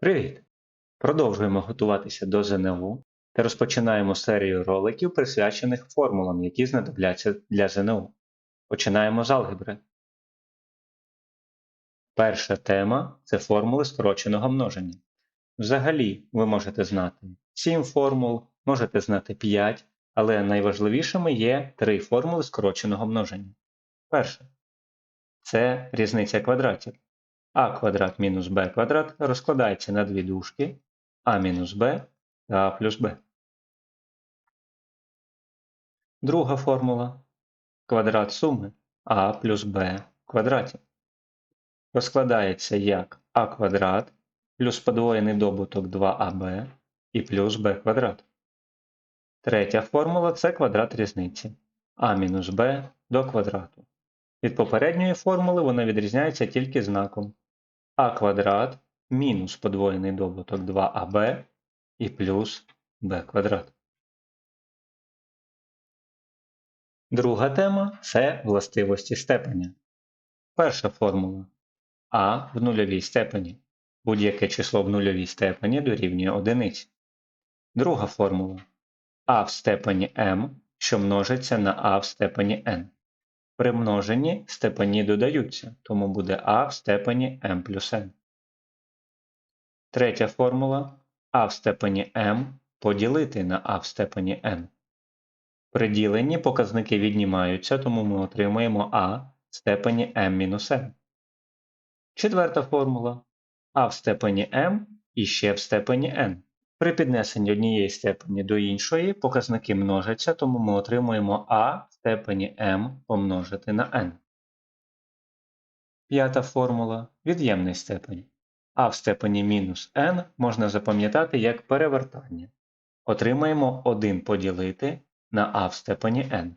Привіт! Продовжуємо готуватися до ЗНО та розпочинаємо серію роликів, присвячених формулам, які знадобляться для ЗНО. Починаємо з алгебри. Перша тема це формули скороченого множення. Взагалі, ви можете знати 7 формул, можете знати 5, але найважливішими є три формули скороченого множення. Перше це різниця квадратів а квадрат мінус b квадрат розкладається на дві дужки а мінус b та а плюс b. Друга формула квадрат суми а плюс b в квадраті розкладається як а квадрат плюс подвоєний добуток 2аб і плюс b квадрат. Третя формула це квадрат різниці а мінус b до квадрату. Від попередньої формули вона відрізняється тільки знаком а квадрат мінус подвоєний добуток 2аб і плюс b квадрат. Друга тема це властивості степеня. Перша формула а в нульовій степені. Будь-яке число в нульовій степені дорівнює одиниці. Друга формула а в степені m, що множиться на а в степені n. При множенні степені додаються, тому буде а в степені m плюс n. Третя формула а в степені m поділити на а в степені n. При діленні показники віднімаються, тому ми отримуємо а в степені m мінус n. Четверта формула а в степені m і ще в степені n. При піднесенні однієї степені до іншої показники множаться, тому ми отримуємо а в степені m помножити на n. П'ята формула від'ємний степень. а в степені мінус n можна запам'ятати як перевертання. Отримаємо 1 поділити на а в степені n.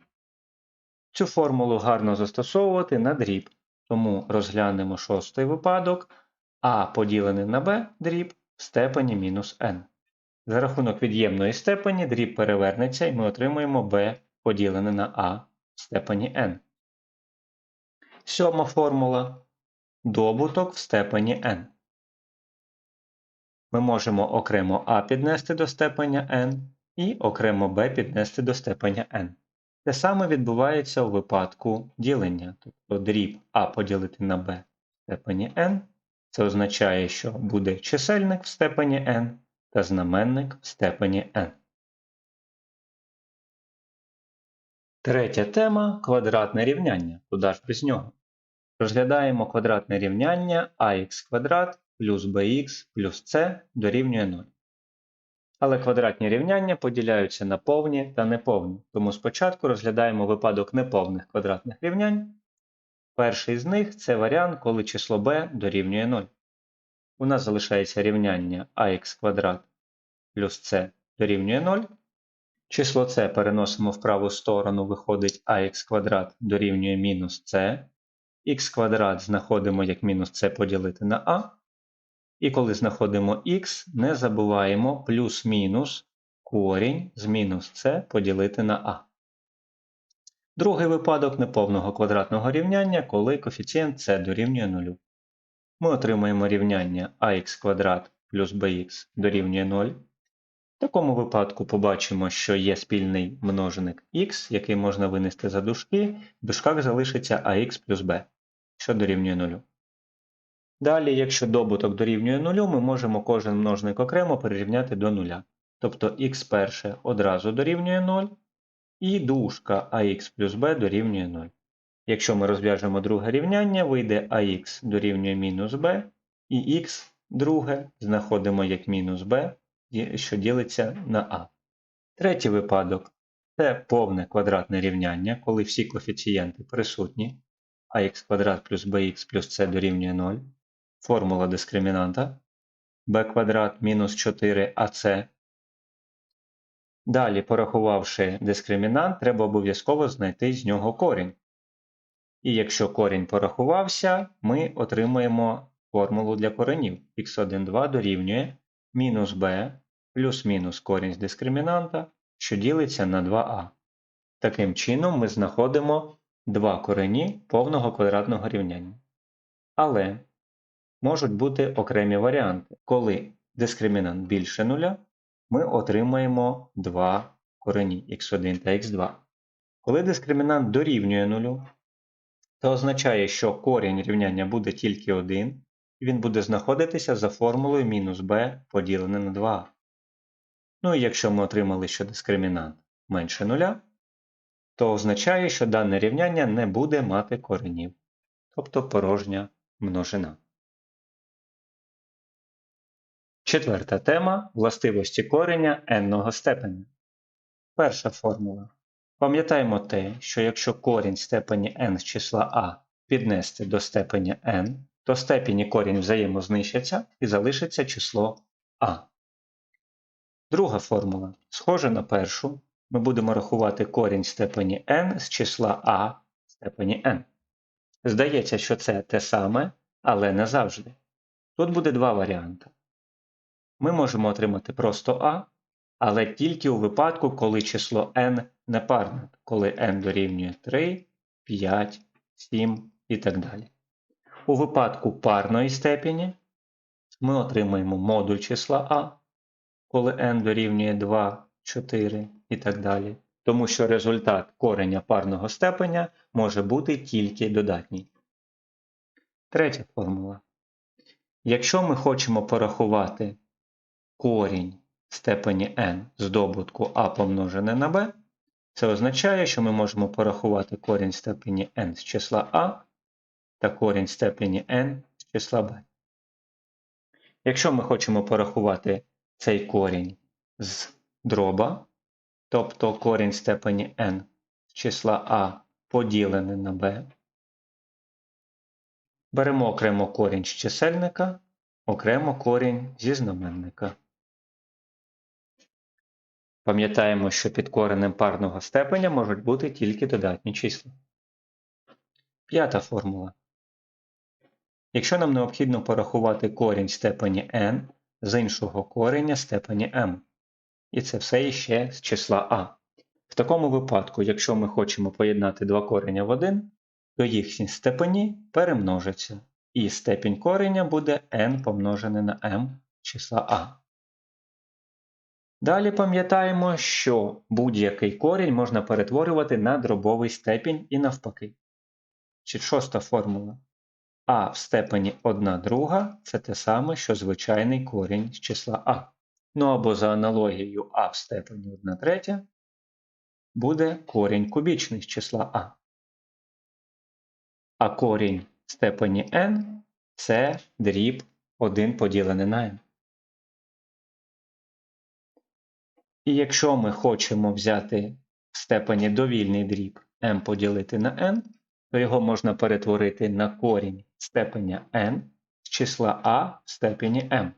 Цю формулу гарно застосовувати на дріб, тому розглянемо шостий випадок а поділене на b дріб в степені мінус n. За рахунок від'ємної степені дріб перевернеться і ми отримуємо b поділене на а в степені n. Сьома формула добуток в степені n. Ми можемо окремо а піднести до степеня n і окремо b піднести до степеня n. Те саме відбувається у випадку ділення, тобто дріб а поділити на b в степені n. Це означає, що буде чисельник в степені n та знаменник в степені n. Третя тема квадратне рівняння. Куди ж без нього? Розглядаємо квадратне рівняння ax квадрат плюс bx плюс c дорівнює 0. Але квадратні рівняння поділяються на повні та неповні, тому спочатку розглядаємо випадок неповних квадратних рівнянь. Перший з них це варіант, коли число b дорівнює 0. У нас залишається рівняння ax квадрат плюс c дорівнює 0. Число c переносимо в праву сторону, виходить ax квадрат дорівнює мінус c. х квадрат знаходимо як мінус c поділити на a. І коли знаходимо х, не забуваємо плюс-мінус корінь з мінус c поділити на a. Другий випадок неповного квадратного рівняння, коли коефіцієнт c дорівнює 0. Ми отримаємо рівняння ax квадрат плюс bx дорівнює 0. В такому випадку побачимо, що є спільний множник х, який можна винести за дужки, в дужках залишиться ax плюс b, що дорівнює 0. Далі, якщо добуток дорівнює 0, ми можемо кожен множник окремо перерівняти до 0. Тобто х перше одразу дорівнює 0, і дужка ax плюс b дорівнює 0. Якщо ми розв'яжемо друге рівняння, вийде ax дорівнює мінус b, і х друге знаходимо як мінус b, що ділиться на a. Третій випадок це повне квадратне рівняння, коли всі коефіцієнти присутні. ax квадрат плюс bx плюс c дорівнює 0. Формула дискримінанта b квадрат мінус 4ac. Далі, порахувавши дискримінант, треба обов'язково знайти з нього корінь. І якщо корінь порахувався, ми отримуємо формулу для коренів. х1,2 дорівнює мінус b плюс-мінус корінь з дискримінанта, що ділиться на 2а. Таким чином ми знаходимо два корені повного квадратного рівняння. Але можуть бути окремі варіанти. Коли дискримінант більше нуля, ми отримаємо два корені x1 та x2. Коли дискримінант дорівнює нулю, це означає, що корінь рівняння буде тільки один, і він буде знаходитися за формулою мінус b поділене на 2. Ну і якщо ми отримали, що дискримінант менше нуля, то означає, що дане рівняння не буде мати коренів, тобто порожня множина. Четверта тема властивості кореня n-ного степеня. Перша формула. Пам'ятаємо те, що якщо корінь степені n з числа a піднести до степені n, то степінь і корінь взаємознищаться і залишиться число a. Друга формула. Схожа на першу, ми будемо рахувати корінь степені n з числа a в степені n. Здається, що це те саме, але не завжди. Тут буде два варіанти. Ми можемо отримати просто a, але тільки у випадку, коли число n непарне, коли n дорівнює 3, 5, 7 і так далі. У випадку парної степені ми отримаємо модуль числа a, коли n дорівнює 2, 4 і так далі. Тому що результат кореня парного степеня може бути тільки додатній. Третя формула. Якщо ми хочемо порахувати корінь степені n з добутку a помножене на b, це означає, що ми можемо порахувати корінь степені n з числа a та корінь степені n з числа b. Якщо ми хочемо порахувати цей корінь з дроба, тобто корінь степені n з числа a поділене на b, беремо окремо корінь з чисельника, окремо корінь зі знаменника. Пам'ятаємо, що під коренем парного степеня можуть бути тільки додатні числа. П'ята формула. Якщо нам необхідно порахувати корінь степені n з іншого кореня степені m, і це все іще з числа a. В такому випадку, якщо ми хочемо поєднати два кореня в один, то їхні степені перемножаться, і степінь кореня буде n помножене на m числа a. Далі пам'ятаємо, що будь-який корінь можна перетворювати на дробовий степінь і навпаки. Шоста формула. А в степені 1 друга це те саме, що звичайний корінь з числа А. Ну або за аналогією А в степені 1 третя буде корінь кубічний з числа А. А корінь в степені n це дріб 1 поділений на n. І якщо ми хочемо взяти в степені довільний дріб m поділити на n, то його можна перетворити на корінь степеня n з числа a в степені m.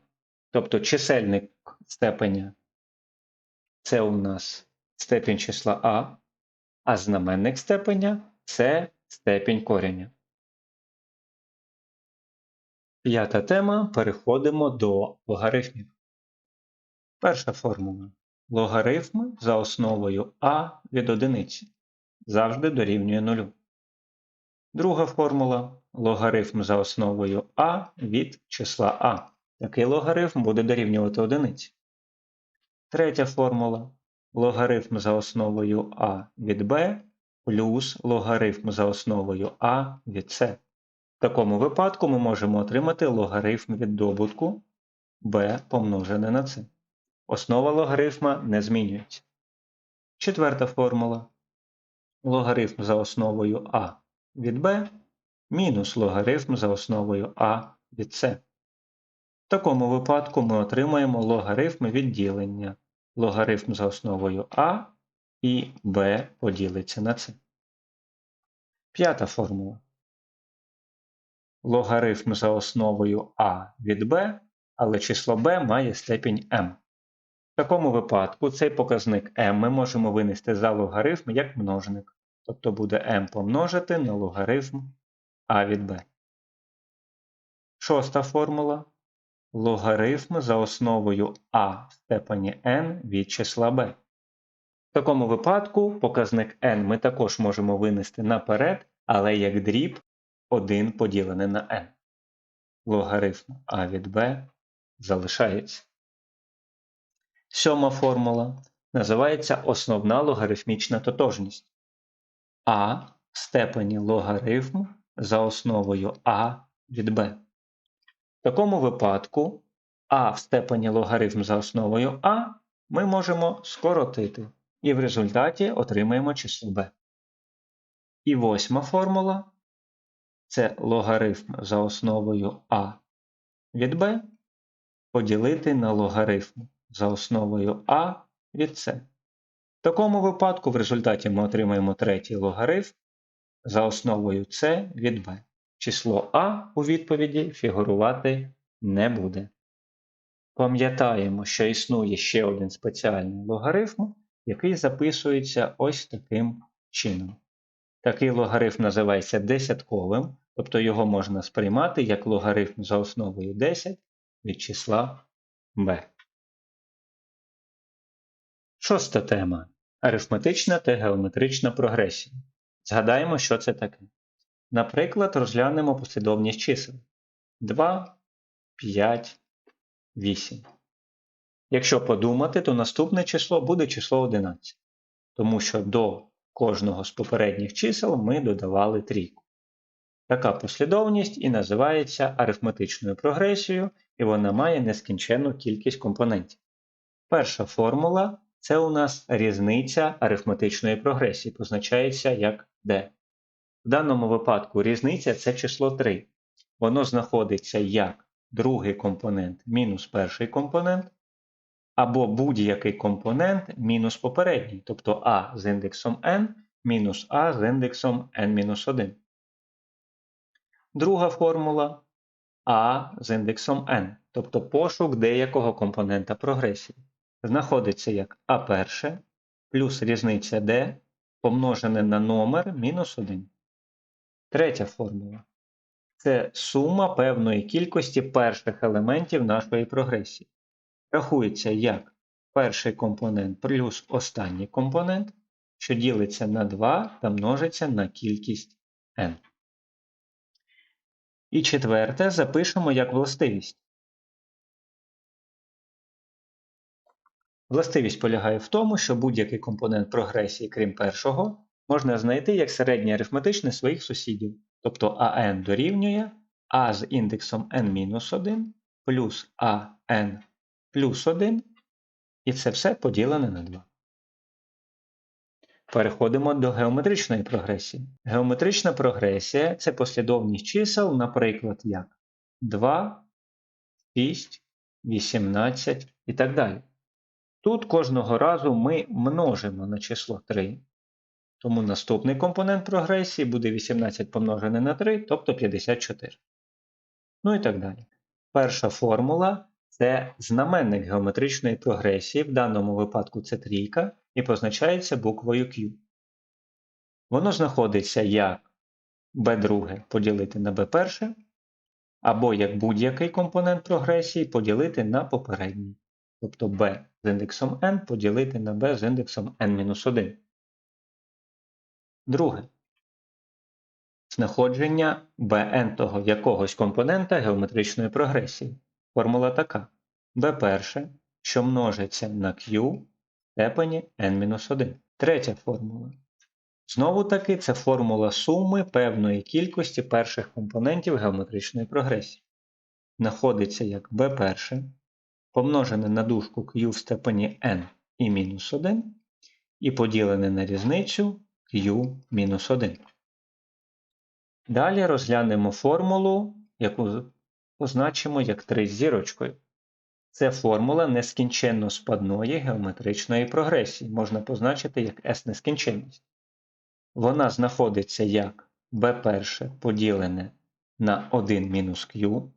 Тобто чисельник степеня це у нас степінь числа a, а знаменник степеня це степінь кореня. П'ята тема. Переходимо до логарифмів. Перша формула. Логарифм за основою а від одиниці завжди дорівнює нулю. Друга формула логарифм за основою а від числа а. Такий логарифм буде дорівнювати одиниці. Третя формула логарифм за основою а від b плюс логарифм за основою а від c. В такому випадку ми можемо отримати логарифм від добутку b помножене на c. Основа логарифма не змінюється. Четверта формула. Логарифм за основою а від b мінус логарифм за основою а від c. В такому випадку ми отримаємо логарифм відділення. Логарифм за основою а і b поділиться на c. П'ята формула. Логарифм за основою а від b, але число b має степінь m. В такому випадку цей показник m ми можемо винести за логарифм як множник. Тобто буде m помножити на логарифм а від b. Шоста формула. Логарифм за основою а в степені n від числа b. В такому випадку показник n ми також можемо винести наперед, але як дріб 1 поділене на n. логарифм а від b залишається. Сьома формула називається основна логарифмічна тотожність. А в степені логарифм за основою а від b. В такому випадку а в степені логарифм за основою а ми можемо скоротити і в результаті отримаємо число b. І восьма формула це логарифм за основою а від b поділити на логарифм за основою а від С. В такому випадку в результаті ми отримаємо третій логарифм за основою С від b. Число А у відповіді фігурувати не буде. Пам'ятаємо, що існує ще один спеціальний логарифм, який записується ось таким чином. Такий логарифм називається десятковим, тобто його можна сприймати як логарифм за основою 10 від числа b. Шоста тема арифметична та геометрична прогресія. Згадаємо, що це таке. Наприклад, розглянемо послідовність чисел 2, 5, 8. Якщо подумати, то наступне число буде число 11, тому що до кожного з попередніх чисел ми додавали трійку. Така послідовність і називається арифметичною прогресією, і вона має нескінченну кількість компонентів. Перша формула це у нас різниця арифметичної прогресії, позначається як d. В даному випадку різниця це число 3. Воно знаходиться як другий компонент мінус перший компонент, або будь-який компонент мінус попередній, тобто а з індексом n мінус а з індексом n-1. Друга формула а з індексом n, тобто пошук деякого компонента прогресії знаходиться як А1 плюс різниця d помножене на номер мінус 1. Третя формула це сума певної кількості перших елементів нашої прогресії. Рахується як перший компонент плюс останній компонент, що ділиться на 2 та множиться на кількість n. І четверте запишемо як властивість. Властивість полягає в тому, що будь-який компонент прогресії, крім першого, можна знайти як середнє арифметичне своїх сусідів, тобто АН дорівнює А з індексом n-1 плюс АН плюс 1, і це все поділене на 2. Переходимо до геометричної прогресії. Геометрична прогресія це послідовність чисел, наприклад, як 2, 6, 18 і так далі. Тут кожного разу ми множимо на число 3. Тому наступний компонент прогресії буде 18 помножене на 3, тобто 54. Ну і так далі. Перша формула це знаменник геометричної прогресії, в даному випадку це трійка, і позначається буквою Q. Воно знаходиться як b2 поділити на b1, або як будь-який компонент прогресії поділити на попередній тобто b з індексом n поділити на b з індексом n-1. Друге. Знаходження bn того якогось компонента геометричної прогресії. Формула така. b перше, що множиться на q в степені n-1. Третя формула. Знову таки, це формула суми певної кількості перших компонентів геометричної прогресії. Знаходиться як b перше помножене на дужку q в степені n і мінус 1, і поділене на різницю q мінус 1. Далі розглянемо формулу, яку позначимо як 3 з зірочкою. Це формула нескінченно спадної геометричної прогресії, можна позначити як S нескінченність. Вона знаходиться як b1 поділене на 1 мінус q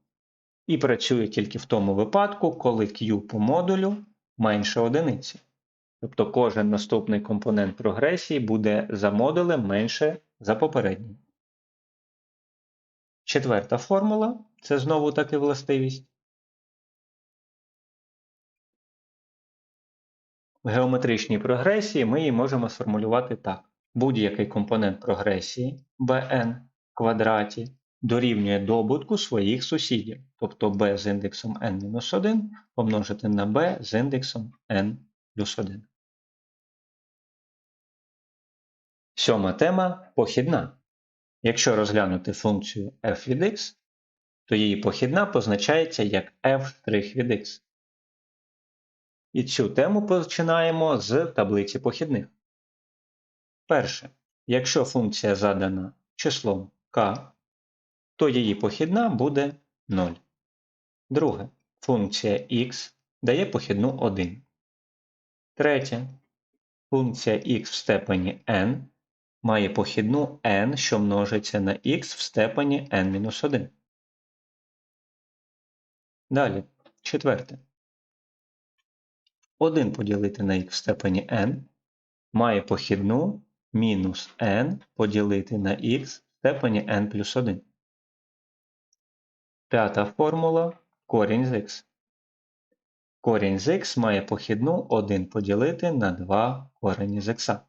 і працює тільки в тому випадку, коли Q по модулю менше одиниці. Тобто кожен наступний компонент прогресії буде за модулем менше за попередній. Четверта формула це знову таки властивість. В геометричній прогресії ми її можемо сформулювати так. Будь-який компонент прогресії bn в квадраті дорівнює добутку своїх сусідів, тобто b з індексом n-1 помножити на b з індексом n плюс 1. Сьома тема похідна. Якщо розглянути функцію f від x, то її похідна позначається як f' від x. І цю тему починаємо з таблиці похідних. Перше. Якщо функція задана числом k, то її похідна буде 0. Друге. Функція x дає похідну 1. Третє. Функція x в степені n має похідну n, що множиться на x в степені n-1. Далі. Четверте. 1 поділити на x в степені n має похідну мінус n поділити на x в степені n плюс 1. П'ята формула корінь з х. Корінь з х має похідну 1 поділити на 2 корені з х.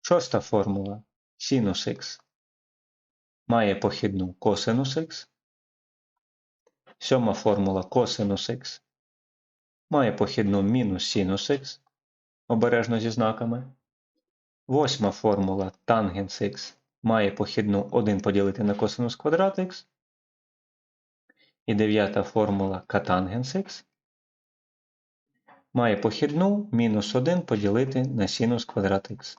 Шоста формула синус х має похідну косинус х. Сьома формула косинус х має похідну мінус синус х, обережно зі знаками. Восьма формула тангенс х має похідну 1 поділити на косинус квадрат х. І дев'ята формула катангенс х має похідну мінус 1 поділити на синус квадрат х.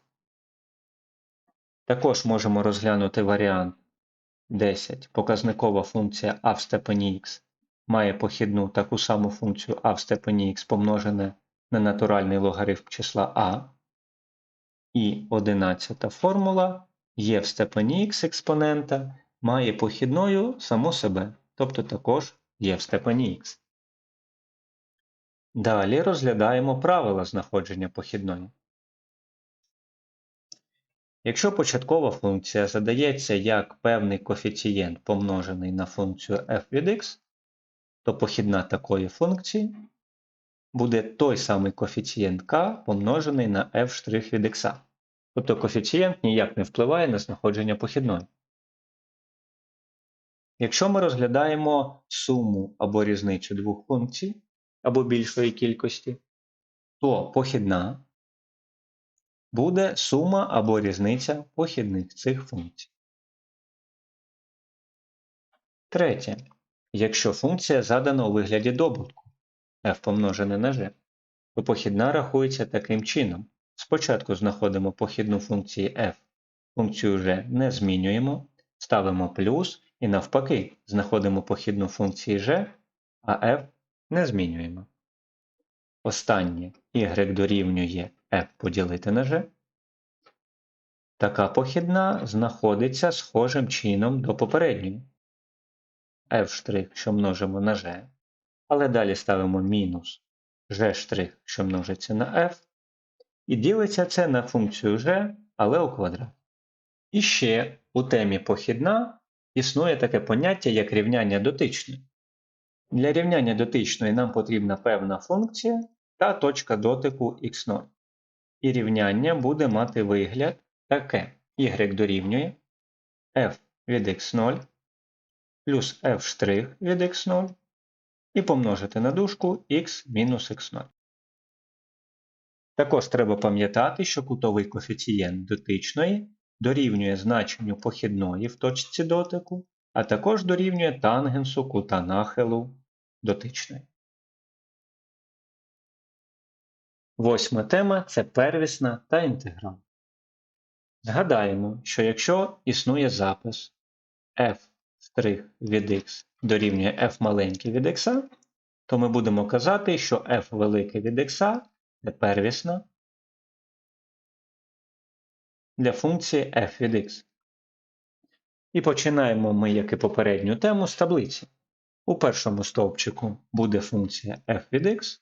Також можемо розглянути варіант 10. Показникова функція а в степені х має похідну таку саму функцію а в степені х помножене на натуральний логарифм числа а. І 11 формула є в степені х експонента має похідною саму себе, тобто також є в степені х. Далі розглядаємо правила знаходження похідної. Якщо початкова функція задається як певний коефіцієнт помножений на функцію f від x, то похідна такої функції буде той самий коефіцієнт k помножений на f' від x. Тобто коефіцієнт ніяк не впливає на знаходження похідної. Якщо ми розглядаємо суму або різницю двох функцій або більшої кількості, то похідна буде сума або різниця похідних цих функцій. Третє. Якщо функція задана у вигляді добутку f помножене на g, то похідна рахується таким чином. Спочатку знаходимо похідну функції f, функцію g не змінюємо, ставимо плюс і навпаки знаходимо похідну функції g, а f не змінюємо. Останнє y дорівнює f поділити на g. Така похідна знаходиться схожим чином до попередньої f', що множимо на g, але далі ставимо мінус g', що множиться на f, і ділиться це на функцію g, але у квадрат. І ще у темі похідна існує таке поняття, як рівняння дотичної. Для рівняння дотичної нам потрібна певна функція та точка дотику x0. І рівняння буде мати вигляд таке: y дорівнює f від x0 плюс f' від x0 і помножити на дужку x мінус x0. Також треба пам'ятати, що кутовий коефіцієнт дотичної дорівнює значенню похідної в точці дотику, а також дорівнює тангенсу кута нахилу дотичної. Восьма тема це первісна та інтеграл. Згадаємо, що якщо існує запис f' від x дорівнює f маленький від x, то ми будемо казати, що f велике від x первісна для функції f від x. І починаємо ми, як і попередню тему, з таблиці. У першому стовпчику буде функція f від x,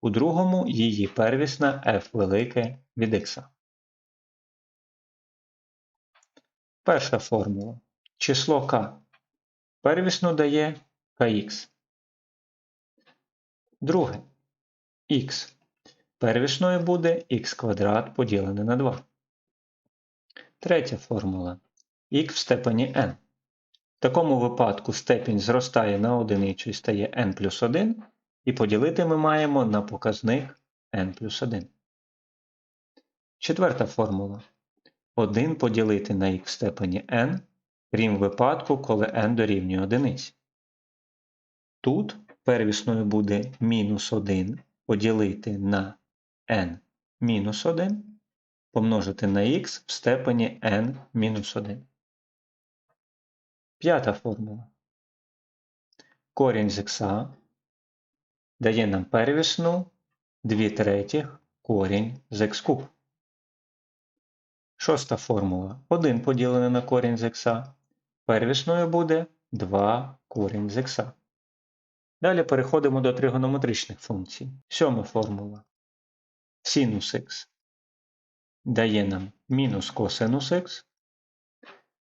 у другому її первісна f велике від x. Перша формула. Число k первісно дає kx. Друге. х. Первісною буде х квадрат поділене на 2. Третя формула. х в степені n. В такому випадку степінь зростає на одиницю і стає n плюс 1, і поділити ми маємо на показник n плюс 1. Четверта формула. 1 поділити на х в степені n, крім випадку, коли n дорівнює 1. Тут первісною буде мінус 1 поділити на n мінус 1 помножити на х в степені n мінус 1. П'ята формула. Корінь з х дає нам первісну 2 третіх корінь з х куб. Шоста формула. 1 поділене на корінь з х. Первісною буде 2 корінь з х. Далі переходимо до тригонометричних функцій. Сьома формула. Синус х дає нам мінус косинус х.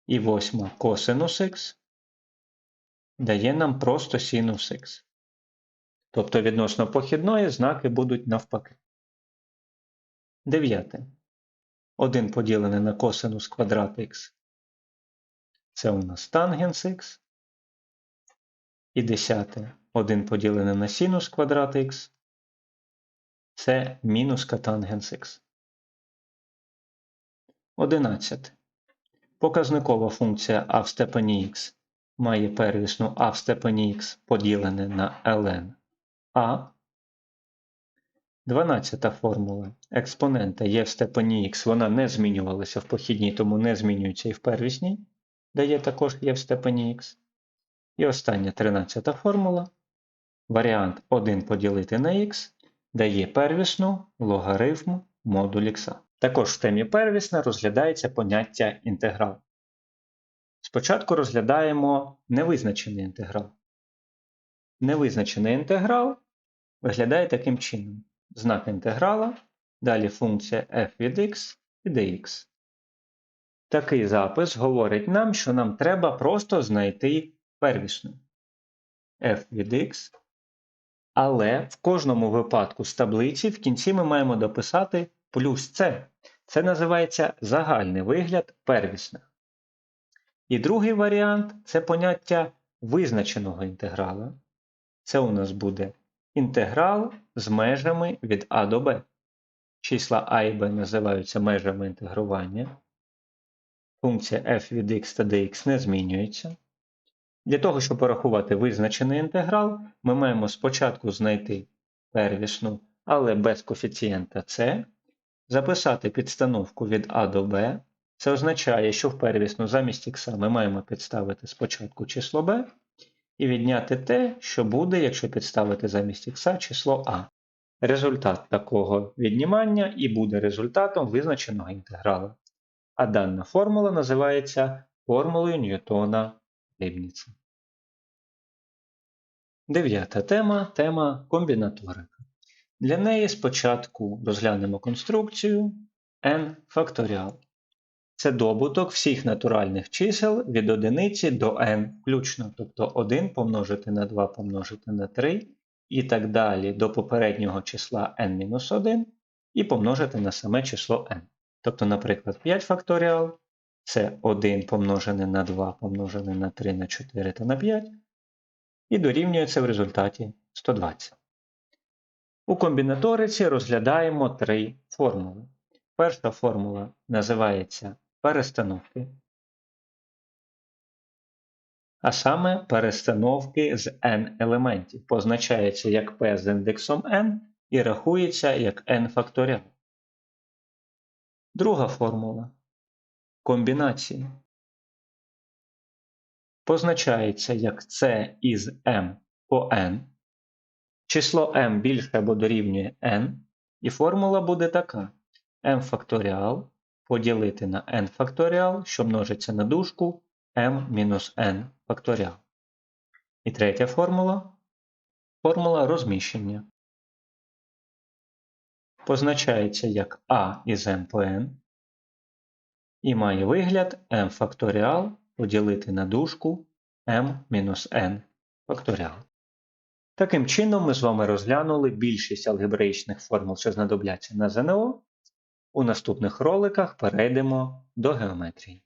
І восьма косинус х дає нам просто синус х. Тобто відносно похідної знаки будуть навпаки. Дев'яте. 1 поділене на косинус квадрат х. Це у нас тангенс х. І десяте. 1 поділене на синус квадрат х. Це мінус катангенс х. 11. Показникова функція а в степені х має первісну а в степені х поділене на ln а. 12 формула експонента є в степені х, вона не змінювалася в похідній, тому не змінюється і в первісній, дає також є в степені х. І остання 13 формула. Варіант 1 поділити на х дає первісну логарифм модуль х. Також в темі первісна розглядається поняття інтеграл. Спочатку розглядаємо невизначений інтеграл. Невизначений інтеграл виглядає таким чином. Знак інтеграла, далі функція f від x і dx. Такий запис говорить нам, що нам треба просто знайти первісну f від x. Але в кожному випадку з таблиці в кінці ми маємо дописати плюс c. Це називається загальний вигляд первісних. І другий варіант це поняття визначеного інтеграла. Це у нас буде інтеграл з межами від А до Б. Числа А і Б називаються межами інтегрування. Функція f від x та dx не змінюється. Для того, щоб порахувати визначений інтеграл, ми маємо спочатку знайти первісну, але без коефіцієнта c, записати підстановку від А до Б. Це означає, що в первісну замість х ми маємо підставити спочатку число b, і відняти те, що буде, якщо підставити замість х число а. Результат такого віднімання і буде результатом визначеного інтеграла. А дана формула називається формулою Ньютона Лейбніца. Дев'ята тема тема комбінаторика. Для неї спочатку розглянемо конструкцію n факторіал. Це добуток всіх натуральних чисел від 1 до n включно, тобто 1 помножити на 2 помножити на 3 і так далі до попереднього числа n-1 і помножити на саме число n. Тобто, наприклад, 5 факторіал це 1 помножене на 2 помножене на 3 на 4 та на 5, і дорівнюється в результаті 120. У комбінаториці розглядаємо три формули. Перша формула називається перестановки, а саме перестановки з n елементів. Позначається як p з індексом n і рахується як n факторіал. Друга формула комбінації. Позначається як c із m по n. Число m більше або дорівнює n, і формула буде така: m факторіал поділити на n факторіал, що множиться на дужку m-n факторіал. І третя формула формула розміщення. Позначається як a із m по n. І має вигляд m факторіал поділити на дужку m-n факторіал. Таким чином, ми з вами розглянули більшість алгебраїчних формул, що знадобляться на ЗНО. У наступних роликах перейдемо до геометрії.